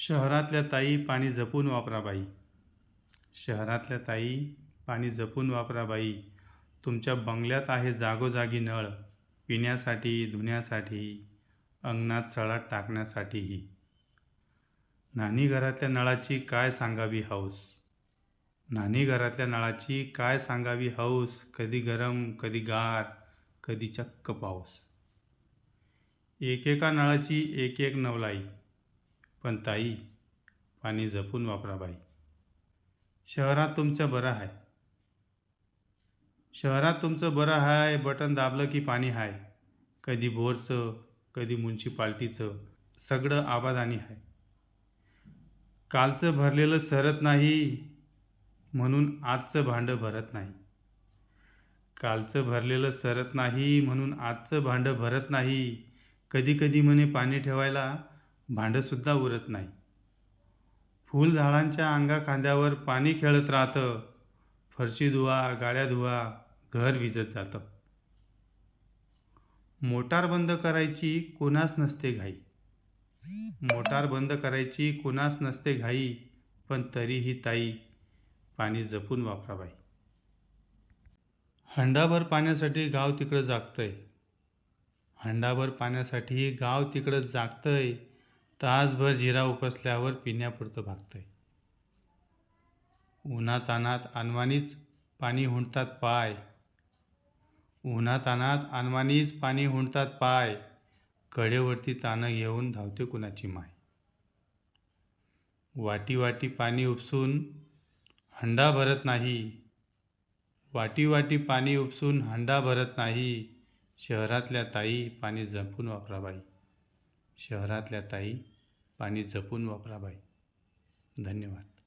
शहरातल्या ताई पाणी जपून वापरा बाई. शहरातल्या ताई पाणी जपून वापरा बाई. तुमच्या बंगल्यात आहे जागोजागी नळ पिण्यासाठी धुण्यासाठी अंगणात सळात टाकण्यासाठीही. नानी घरातल्या नळाची काय सांगावी हौस? नानी घरातल्या नळाची काय सांगावी हौस? कधी गरम कधी गार कधी चक्क पाऊस. एकेका नळाची एक एक नवलाई. पण ताई पाणी जपून वापरा बाई. शहरात तुमचं बरं आहे शहरात तुमचं बरं आहे बटन दाबलं की पाणी आहे कधी बोरचं कधी म्युन्सिपाल्टीचं सगळं आबादानी आहे कालचं भरलेलं सरत नाही म्हणून आजचं भांडं भरत नाही. कालचं भरलेलं सरत नाही म्हणून आजचं भांडं भरत नाही. कधी कधी म्हणे पाणी ठेवायला भांडंसुद्धा उरत नाही. फुलझाडांच्या अंगा खांद्यावर पाणी खेळत राहतं. फरशी धुवा गाड्या धुवा घर विजत जातं. मोटार बंद करायची कोणास नसते घाई. मोटार बंद करायची कोणास नसते घाई पण तरीही ताई पाणी जपून वापरा बाई. हंडाभर पाण्यासाठी गाव तिकडं जागतंय. हंडाभर पाण्यासाठी गाव तिकडं जागतंय. तासभर जिरा उपसल्यावर पिण्यापुरतं भागतंय. उन्हातानात अनवानीच पाणी हुंडतात पाय. उन्हातानात अनवानीच पाणी हुंडतात पाय. कडेवरती तानं घेऊन धावते कुणाची माय. वाटी वाटी पाणी उपसून हंडा भरत नाही. वाटी वाटी पाणी उपसून हंडा भरत नाही. शहरातल्या ताई पाणी जपून वापरा बाई शहरातल्या ताई पाणी जपून वापरा बाई. धन्यवाद.